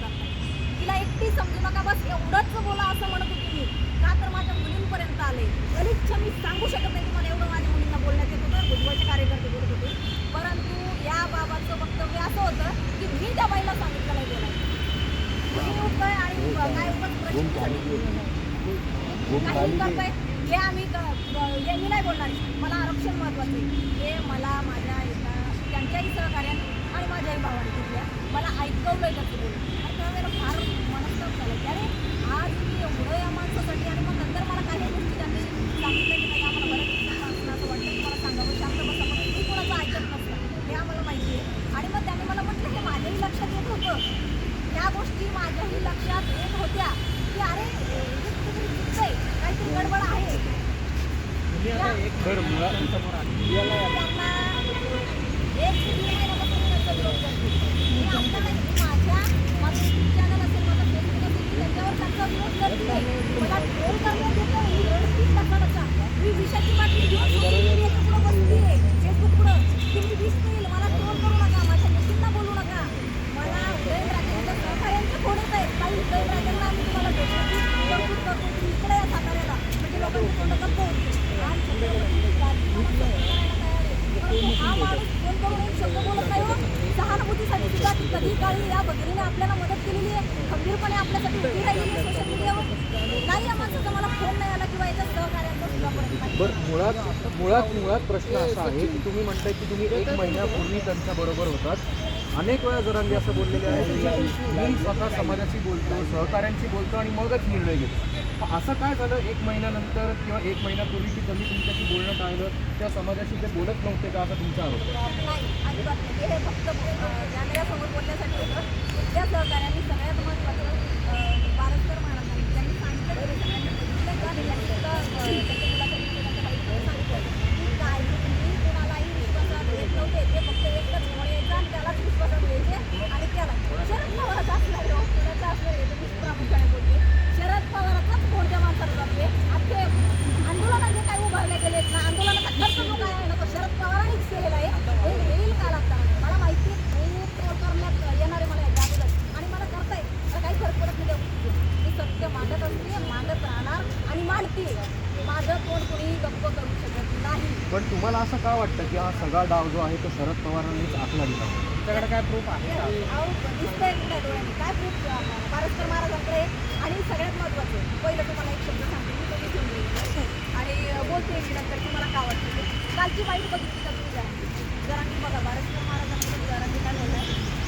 करत नाही तिला एकटी समजू नका बस एवढंच बोला असं म्हणत होती मी. का तर माझ्या मुलींपर्यंत आले. गलिच्छ मी सांगू शकत नाही तुम्हाला एवढं माझ्या मुलींना बोलण्यात येत होतं भुजबळचे कार्यकर्ते बोलत होते. परंतु या बाबाचं वक्तव्य असं होतं की मी त्या बाईला सांगितलं नाही बोलायला. आणि काय उगाच प्रश्न काही करतोय हे आम्ही हे मी नाही बोलणार. मला आरक्षण महत्वाचं आहे. हे मला माझ्या एका त्यांच्याही सहकार्याने आणि माझ्याही भावाने तिथल्या मला ऐकवलंय त्याचं बोलून आणि त्यावेळेला फार मनस्ताप झालं की अरे आज मी एवढं या माणसासाठी आणि मग नंतर मला काही गोष्टी त्यांनी सांगितलं की नाही आम्हाला बऱ्याच दिवसांपासून असं वाटतं की मला सांगावं शांत बसा पण मी कोणाचं ऐकत नसतं हे आम्हाला माहिती आहे आणि मग त्यांनी मला म्हटलं हे माझ्याही लक्षात येत होतं त्या गोष्टी लक्षात येत होत्या की अरे काहीतरी गडबड आहे. त्यांना एक स्त्री आहे ना, मग त्यांचा विरोध करते. मी आता नाही, मी माझ्या माझं YouTube channel असेल, माझं Facebook असेल, मी त्याच्यावर त्यांचा विरोध करते नाही. मला troll करण्यात येतं, मी रडतीच नका नका. मी विषाची बाटली घेऊन social media च्या पुढं बसलीये, Facebook पुढं. तुम्ही दिसतील, मला troll करू नका, माझ्या मुलींना बोलू नका. मला उदयनराजेंच्या सहकार्यांचे फोन येत आहेत. काही उदयनराजेंना आम्ही तुम्हाला भेटण्याची तरतूद करतो. तुम्ही इकडे या साताऱ्याला. म्हणजे लोकांची तोंडं गप्प होतील. आज छत्रपती राजमाता करायला तयार आहे. परंतु हा माणूस फोन करून एक शब्द बोलत नाही हो सहानुभूतीसाठी सुद्धा ती कधी काळी या भगिनीने आपल्याला मदत केलेली आहे खंबीरपणे आपल्यासाठी उभी राहिलेली आहे सोशल मीडियावर नाही माणसाचा मला फोन नाही आला किंवा याच्या सहकार्यांचा सुद्धा नाही. बरं मुळात मुळात मुळात प्रश्न असा आहे की तुम्ही म्हणताय की तुम्ही एक महिन्यापूर्वी त्यांच्या बरोबर होतात. अनेक वेळा जरांगी असं बोललेले आहे की मी स्वतः समाजाशी बोलतो सहकाऱ्यांशी बोलतो आणि मगच निर्णय घेतो. असं काय झालं एक महिन्यानंतर किंवा एक महिन्यापूर्वी की तुम्ही तुमच्याशी बोलणं टाळलं त्या समाजाशी ते बोलत नव्हते का? असा तुमचा आरोप आहे? नाही अजिबात नाही हे फक्त कॅमेऱ्यासमोर बोलण्यासाठी होतं त्या सहकार्यांनी सगळ्यात महत्त्वाचं अं, बारसकर महाराजांनी त्यांनी सांगितलं की सगळ्यांनी बघितलं का आणि त्यांनी सुद्धा, अं, त्यांच्या मुलासाठी त्यांच्या बाईकडे सांगितलं की काय तुम्ही कोणालाही विश्वासात घेत नव्हते ते फक्त एकच जवळ यायचं आणि त्यालाच विश्वासात घ्यायचे आणि त्याला शरद पवाराचा असणार हो कुणाचा असणार हे तर मी प्रामुख्याने बोलते शरद पवाराचाच फोन त्या माणसाला जाते अख्खे आंदोलनात जे काही उभारले गेले ना आंदोलनाचा खर्च जो काय आहे ना तो शरद पवारांनीच केलेला आहे हे येईल का लागता मला माहिती आहे खूप troll करण्यात येणार आहे मला याच्या अगोदर आणि मला करता येईल मला काही फरक पडत नाही त्या मी सत्य मागत असते मागत राहणार आणि मांडते माझं तोंड कोणीही गप्प करू शकत नाही पण तुम्हाला असं का वाटतं की हा सगळा डाव जो आहे तो शरद पवारांनीच आखला गेला तुमच्याकडे काय प्रूफ आहे? का? अहो, दिसतंय कुठल्या डोळ्यांनी काय प्रूफ पारस्कर महाराजांकडे आणि सगळ्यात महत्त्वाचं पहिलं तुम्हाला एक शब्द सांगते मी तो घेऊन गेली आणि बोलते मी नंतर तुम्हाला काय वाटतं ते. कालची वाईट बघितली का तुम्ही जरा? जरांगी बघा पारस्कर महाराजांकडे जरांगी काय बोललाय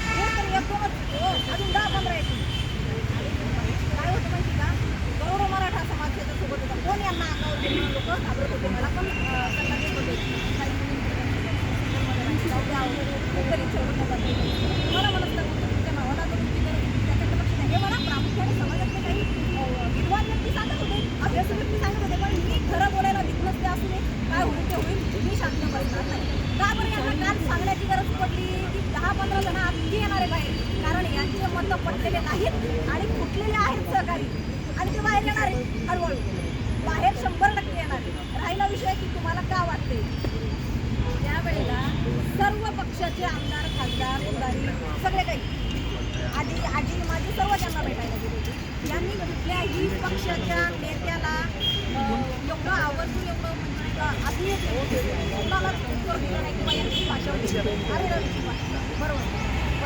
हे तर एकदमच हो अजून दहा पंधरा येतील काय होतं माहिती का? करोडो मराठा समाज त्याच्यासोबत होता. कोण यांना अंगावर लोक? घाबरत होते मला पण अं, त्यांना होते काही मुलींकडे जाऊ द्या, अहो. तरी ठेवून नका ते. मला म्हणत नाही, तुमच्या भावाला तर तुमची गरज आहे, त्याच्याकडे लक्ष नाही. हे मला प्रामुख्याने समाजातले काही अं, विद्वान व्यक्ती सांगत होते अभ्यासू व्यक्ती सांगत होते पण मी खरं बोलायला विघ्नच ते असू दे काय होईल ते होईल मी शांत बसणार नाही का बरं यांना काल सांगण्याची गरज पडली की दहा पंधरा जण आत्ती येणार आहे बाहेर कारण यांचे मतं पडलेले नाहीत आणि फुटलेले आहेत सहकारी. आणि ते बाहेर येणार आहेत हळूहळू. बाहेर शंभर टक्के येणार आहे. राहिला विषय की तुम्हाला का वाटते? त्यावेळेला सर्व पक्षाचे आमदार खासदार उदारी सगळे काही. आजी आजी माझी सर्व त्यांना भेटायला गेले होते. यांनी कुठल्याही पक्षाच्या नेत्याला एवढं आवर्जून एवढं म्हणजे का कोणालाच उत्तर दिलं नाही किंवा यांची भाषा होती. अरे रवीची भाषा बरोबर.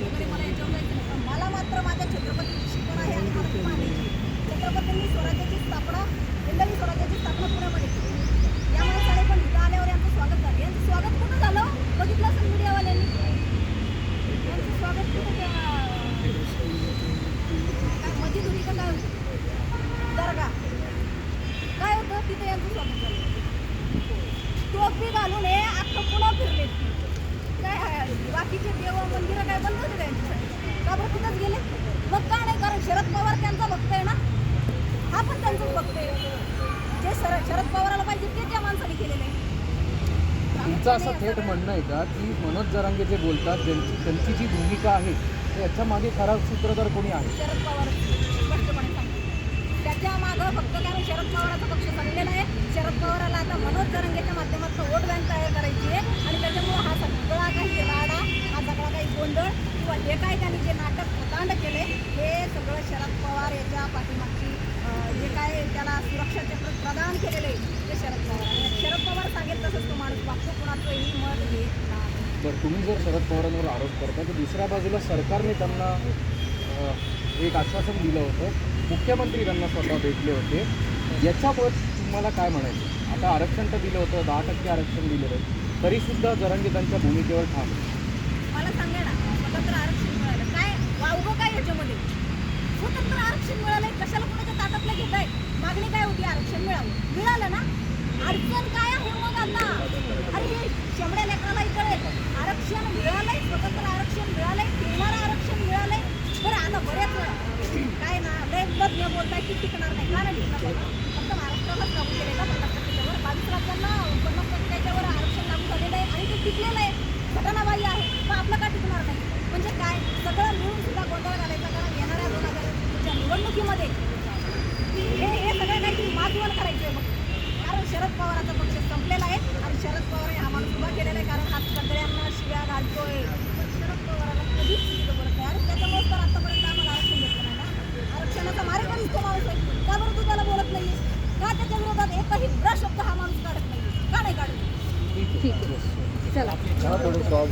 वगैरे मला याच्यावर जायचं नाही पण मला मात्र माझ्या छत्रपतीची शिकवण आहे आणि मला ती मानायची छत्रपतींनी स्वराज्याची स्थापना हिंदवी स्वराज्याची स्थापना पुण्यामध्ये केली या माणसाने पण इथं आल्यावर यांचं स्वागत झालं यांचं स्वागत कुठं झालं बघितलं असेल मीडियावाल्यांनी यांचं स्वागत कुठं त्या- काय मस्जिद होती का काय होती दर्गा काय होतं तिथे यांचं स्वागत झालं टोपी घालून हे अख्खं पुन्हा फिरले. काय? बाकीचे देव मंदिरं काय बंद होते त्यांच्यासाठी का बरं तिथंच गेले? मग का नाही कारण शरद पवार त्यांचा भक्त आहे ना? हा पण त्यांचाच भक्त आहे. जे शर शरद पवाराला पाहिजे ते त्या माणसाने केलेलं आहे. तुमचं असं थेट म्हणणं आहे का की मनोज जरांगे जे बोलतात ज्यांची त्यांची जी भूमिका आहे याच्या मागे खरा सूत्रधार कोणी आहे? शरद पवार. स्पष्टपणे सांगतो. त्याच्या मागं फक्त कारण शरद पवाराचा पक्ष चाललेला आहे. शरद पवाराला आता मनोज तरंगेच्या माध्यमातून वोट बँक तयार करायची आहे आणि त्याच्यामुळे हा सगळा काही राडा हा सगळा काही गोंधळ किंवा जे काही त्यांनी जे नाटक प्रकांड केले हे सगळं शरद पवार याच्या पाठीमागची अं, जे काय त्याला सुरक्षा चक्र प्रदान केलेलं आहे. ते शरद पवार आणि शरद पवार सांगेल तसंच तो माणूस वागतो कुणाचंही मत घेत नाही. तर तुम्ही जर शरद पवारांवर आरोप करता तर दुसऱ्या बाजूला सरकारने त्यांना एक आश्वासन दिलं होतं. मुख्यमंत्री त्यांना स्वतः भेटले होते. याच्यावर तुम्हाला काय म्हणायचं? आता आरक्षण तर दिलं होतं दहा टक्के आरक्षण दिलेलं आहे तरीसुद्धा जरांगे त्यांच्या भूमिकेवर ठाम. मला सांगा ना स्वतंत्र आरक्षण मिळालं. काय वावगं काय याच्यामध्ये? स्वतंत्र आरक्षण मिळालंय कशाला कुणाच्या ताटातलं घेत आहे मागणी काय होती? आरक्षण मिळालं. मिळालं ना? अडचण काय आहे मग आता? अरे हे शेमड्या लेकराला इकडे आरक्षण मिळालंय स्वतंत्र आरक्षण मिळालंय फिरणारं आरक्षण मिळालंय. बरं आता बऱ्याच काय ना लय तज्ञ बोलताय की टिकणार नाही. कारण फक्त महाराष्ट्रालाच लागू केले का पन्नास टक्क्याच्यावर बावीस राज्यांना पन्नास टक्क्याच्यावर आरक्षण लागू झालेलं आहे आणि ते टिकलेलं आहे घटनाबाह्य आहे मग आपलं का टिकणार नाही म्हणजे काय सगळं मिळून सुद्धा गोंधळ घालायचा कारण येणाऱ्या दोन हजार निवडणुकीमध्ये हे हे सगळं काहीतरी माजवण करायचं आहे मग कारण शरद पवाराचा पक्ष संपलेला आहे आणि शरद पवार हा माणूस उभा केलेला आहे कारण आज सगळ्यांना शिव्या घालतोय. पण शरद पवाराला कधीच बरोबर बरं आणि त्याच्यामुळे तर आतापर्यंत आम्हाला आरक्षण भेटलं नाही ना? आरक्षणाचा मारेकरीच तो माणूस आहे. का बरं तू त्याला बोलत नाही का त्याच्या विरोधात एकही प्रशब्द हा माणूस काढत नाही का नाही काढत? ठीक आहे चला थोडं